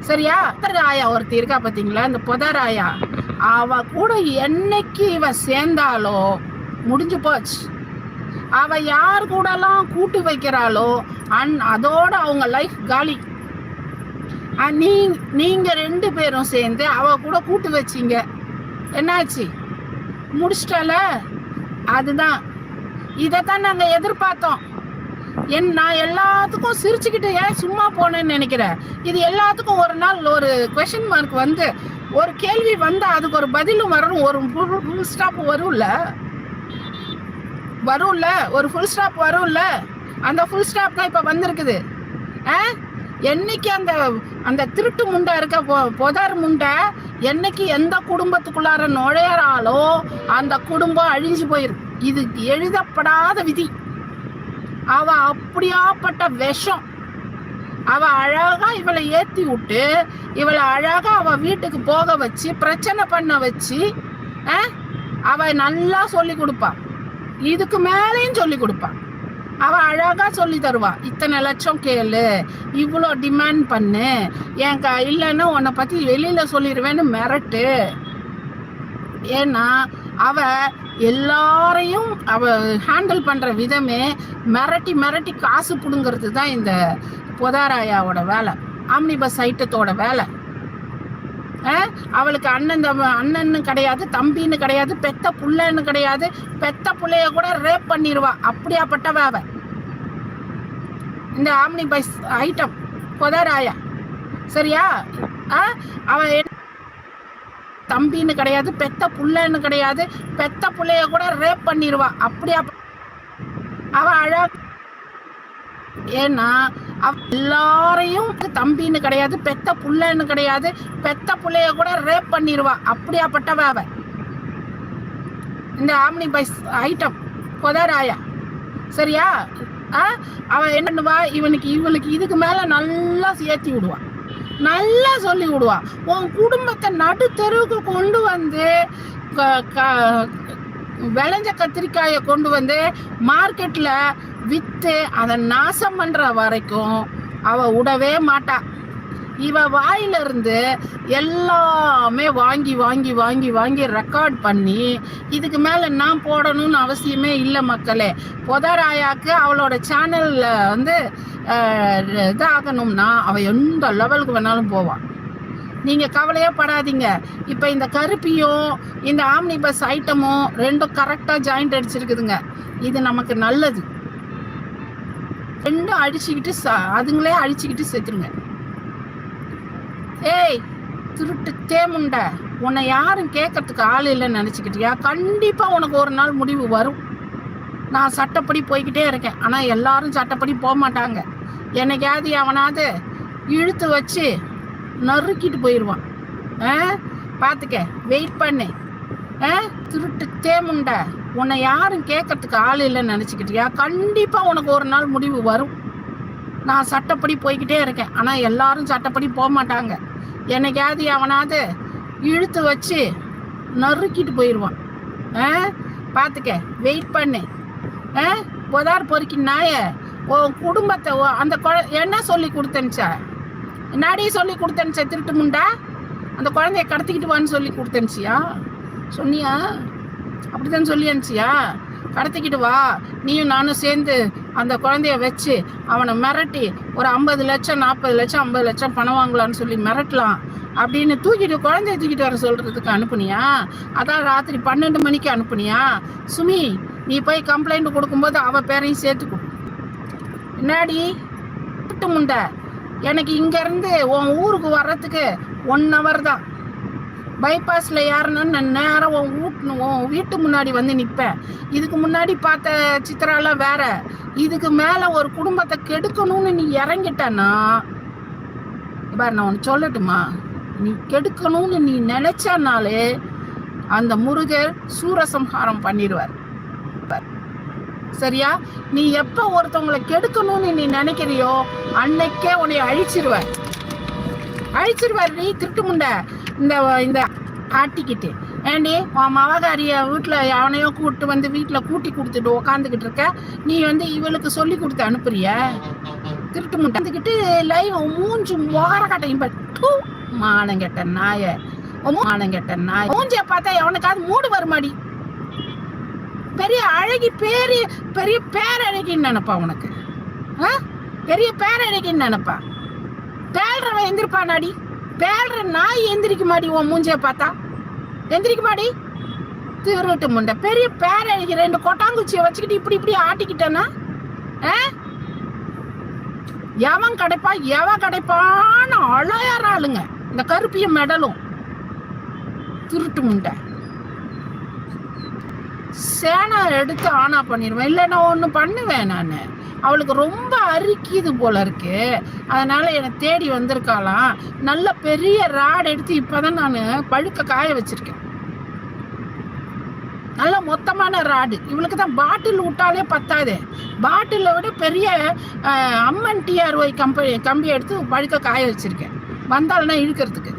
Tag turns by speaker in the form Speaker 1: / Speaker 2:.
Speaker 1: சரியா? ராயா ஒருத்தி இருக்கா பார்த்தீங்களா இந்த புதராயா அவ கூட என்னைக்கு இவ சேர்ந்தாலோ முடிஞ்சு போச்சு. அவ யார் கூடலாம் கூட்டு வைக்கிறாளோ அன் அதோட அவங்க லைஃப் காலி. நீ நீங்க ரெண்டு பேரும் சேர்ந்து அவ கூட கூட்டு வச்சீங்க. என்னாச்சு? முடிச்சிட்டால அதுதான். இதைத்தான் நாங்கள் எதிர்பார்த்தோம். என் நான் எல்லாத்துக்கும் சிரிச்சுக்கிட்டு ஏன் சும்மா போனேன்னு நினைக்கிறேன்? இது எல்லாத்துக்கும் ஒரு நாள் ஒரு கொஷின் மார்க் வந்து ஒரு கேள்வி வந்தா அதுக்கு ஒரு பதிலும் வரணும் ஒரு ஃபுல் ஸ்டாப் வரும்ல? வரும்ல? ஒரு ஃபுல் ஸ்டாப் வரும்ல? அந்த ஃபுல் ஸ்டாப் தான் இப்போ வந்திருக்குது. ஆ? என்னைக்கு அந்த அந்த திருட்டு முண்டை இருக்க பொ- பொதார் முண்டை என்னைக்கு எந்த குடும்பத்துக்குள்ளார நுழையறாலோ அந்த குடும்பம் அழிஞ்சு போயிரும். இது எழுதப்படாத விதி. அவ அப்படியாப்பட்ட விஷம். அவ அழகா இவளை ஏத்தி விட்டு இவளை அழகா அவ வீட்டுக்கு போக வச்சு பிரச்சனை பண்ண வச்சு ஆ? அவ நல்லா சொல்லி கொடுப்பா. இதுக்கு மேலேயும் சொல்லி கொடுப்பா. அவ அழகா சொல்லி தருவா. இத்தனை லட்சம் கேளு இவ்வளோ டிமாண்ட் பண்ணு என் க இல்லைன்னா உன்னை பத்தி வெளியில சொல்லிடுவேன்னு மிரட்டு. ஏன்னா அவ எல்லாரையும் அவ ஹேண்டில் பண்ற விதமே மிரட்டி மிரட்டி காசு பிடுங்கிறது தான் இந்த பொதாராயாவோட வேலை. ஆம்னி பஸ் ஐட்டத்தோட வேலை அவளுக்கு அண்ணன் தம்- அண்ணன்னு கிடையாது தம்பின்னு கிடையாது பெத்த புள்ளன்னு கிடையாது பெத்த பிள்ளைய கூட ரேப் பண்ணிடுவா அப்படியாப்பட்டவ அவ. இந்த ஆம்னி பஸ் ஐட்டம் பொதாராயா. சரியா? அஹ், அவ தம்பின்னு கிடையாது பெத்த புள்ளன்னு கிடையாது. பெத்த புள்ளைய கூட ரேப் பண்ணிடுவா அப்படியா அவ அழ ஏன்னா எல்லாரையும் தம்பின்னு கிடையாது பெத்த புள்ளன்னு கிடையாது பெத்த புள்ளைய கூட ரேப் பண்ணிடுவா அப்படியாப்பட்டவ அவ. இந்த ஆம்னி பைஸ் ஐட்டம் கொதராயா? சரியா? ஆ? அவ என்ன பண்ணுவா? இவனுக்கு இவளுக்கு இதுக்கு மேல நல்லா சேர்த்தி விடுவா. நல்லா சொல்லி விடுவான் உன் குடும்பத்தை நடு தெருவுக்கு கொண்டு வந்து க- க- விளைஞ்ச கத்திரிக்காயை கொண்டு வந்து மார்க்கெட்டில் விற்று அதை நாசம் பண்ணுற வரைக்கும் அவள் விடவே மாட்டாள் இவ வாயில இருந்து எல்லாமே வாங்கி வாங்கி வாங்கி வாங்கி ரெக்கார்ட் பண்ணி இதுக்கு மேல நான் போடணும்னு அவசியமே இல்லை மக்களே. பொதராயாக்கு அவளோட சேனல்ல வந்து இதாகணும்னா அவ எந்த லெவலுக்கு வேணாலும் போவாள் நீங்க கவலையே படாதீங்க. இப்ப இந்த கருப்பியும் இந்த ஆம்னி பஸ் ஐட்டமும் ரெண்டும் கரெக்டா ஜாயிண்ட் அடிச்சிருக்குதுங்க. இது நமக்கு நல்லது. ரெண்டும் அடிச்சுக்கிட்டு ச- அதுங்களே அடிச்சுக்கிட்டு செத்துருங்க. ஏய் திருட்டு தேமுண்ட உன்னை யாரும் கேட்கறதுக்கு ஆள் இல்லைன்னு நினச்சிக்கிட்டியா? கண்டிப்பாக உனக்கு ஒரு நாள் முடிவு வரும். நான் சட்டப்படி போய்கிட்டே இருக்கேன். ஆனால் எல்லாரும் சட்டப்படி போக மாட்டாங்க. என்னைக்காவது அவனாவது இழுத்து வச்சு நறுக்கிட்டு போயிடுவான் ஆ? பார்த்துக்க வெயிட் பண்ணு. ஆ? திருட்டு தேமுண்ட உன்னை யாரும் கேட்கறதுக்கு ஆள் இல்லைன்னு நினச்சிக்கிட்டியா? கண்டிப்பாக உனக்கு ஒரு நாள் முடிவு வரும். நான் சட்டப்படி போய்கிட்டே இருக்கேன். ஆனால் எல்லாரும் சட்டப்படி போக மாட்டாங்க. என்னைக்காவது அவனாவது இழுத்து வச்சு நறுக்கிட்டு போயிடுவான் ஆ? பார்த்துக்க வெயிட் பண்ணு. ஆ? புதார் பொறுக்கி நாய உன் குடும்பத்தை அந்த குழ என்ன சொல்லி கொடுத்தனுச்சா? என்னாடி சொல்லி கொடுத்தனுச்சா திருட்டு முண்டா? அந்த குழந்தைய கடத்திக்கிட்டு வான்னு சொல்லி கொடுத்தனுச்சியா? சொன்னியா? அப்படிதான் சொல்லி அனுப்பிச்சியா கடத்திக்கிட்டு வா. நீயும் நானும் சேர்ந்து அந்த குழந்தைய வச்சு அவனை மிரட்டி ஒரு ஐம்பது லட்சம் நாற்பது லட்சம் ஐம்பது லட்சம் பணம் வாங்கலாம்னு சொல்லி மிரட்டலாம். அப்படின்னு தூக்கிட்டு குழந்தைய தூக்கிட்டு வர சொல்றதுக்கு அனுப்புனியா? அதான் ராத்திரி பன்னெண்டு மணிக்கு அனுப்புனியா? சுமி நீ போய் கம்ப்ளைண்ட் கொடுக்கும்போது அவ பேரையும் சேர்த்து கொடு என்னடி? திருட்டு முண்டை. எனக்கு இங்க இருந்து உன் ஊருக்கு வர்றதுக்கு ஒன் ஹவர் தான். பைபாஸ்ல ஏறணும்னு நான் நேரம் உன் வீட்டு உன் வீட்டு முன்னாடி வந்து நிற்பேன் இதுக்கு முன்னாடி பார்த்த சித்திராலாம் வேற. இதுக்கு மேல ஒரு குடும்பத்தை கெடுக்கணும்னு நீ இறங்கிட்டனா? பாரு நான் உனக்கு சொல்லட்டுமா? நீ கெடுக்கணும்னு நீ நினைச்சனாலே அந்த முருகர் சூரசம்ஹாரம் பண்ணிடுவார். சரியா? நீ எப்ப ஒருத்தவங்களை கெடுக்கணும்னு நீ நினைக்கிறியோ அன்னைக்கே உன்னை அழிச்சிருவார். அழிச்சிருவார் நீ திருட்டு முண்டை. இந்த இந்த ஆட்டிக்கிட்டு. ஏண்டி உன் மவகாரிய வீட்டில் அவனையோ கூப்பிட்டு வந்து வீட்டில் கூட்டி கொடுத்துட்டு உக்காந்துக்கிட்டு இருக்க நீ வந்து இவளுக்கு சொல்லி கொடுத்து அனுப்புறிய? திருட்டு முட்டாந்துக்கிட்டு லைவ் மூஞ்சு முகர கட்டையும் பாரு. மானங்கெட்ட நாய. மானங்கெட்ட நாய். மூஞ்சிய பார்த்தா எவனுக்காவது மூடு வருமாடி. பெரிய அழகி பேரு பெரிய பேரழகின்னு நினைப்பா உனக்கு. ஆ? பெரிய பேரழகின்னு நினைப்பா. பேல்றவன் எந்திரிப்பானாடி? பேல்ற நாய் எந்திரிக்க மாடி உன் மூஞ்சிய பார்த்தா? எந்திரிக்க மாடி? திருட்டு முண்டை. பெரிய பேரழகி ரெண்டு கொட்டாங்குச்சியை வச்சுக்கிட்டு இப்படி இப்படி ஆட்டிக்கிட்டேன்னா? ஆ? எவன் கிடைப்பா? எவன் கிடைப்பான்னு அழையாறாளுங்க இந்த கருப்பிய மெடலும். திருட்டு முண்டை. சேனை எடுத்து ஆனா பண்ணிடுவேன் இல்லை நான் ஒன்று பண்ணுவேன் நான். அவளுக்கு ரொம்ப அரிக்கிது போல இருக்கு. அதனால என்னை தேடி வந்திருக்காளாம். நல்ல பெரிய ராட் எடுத்து இப்போதான் நான் பழுக்க காய வச்சிருக்கேன். நல்ல மொத்தமான ராடு இவளுக்கு தான் பாட்டில் விட்டாலே பத்தாது. பாட்டிலை விட பெரிய அம்மன் டிஆர்ஒய் கம்பெனி கம்பி எடுத்து பழுக்க காய வச்சிருக்கேன். வந்தாள்னா இழுக்கிறதுக்கு.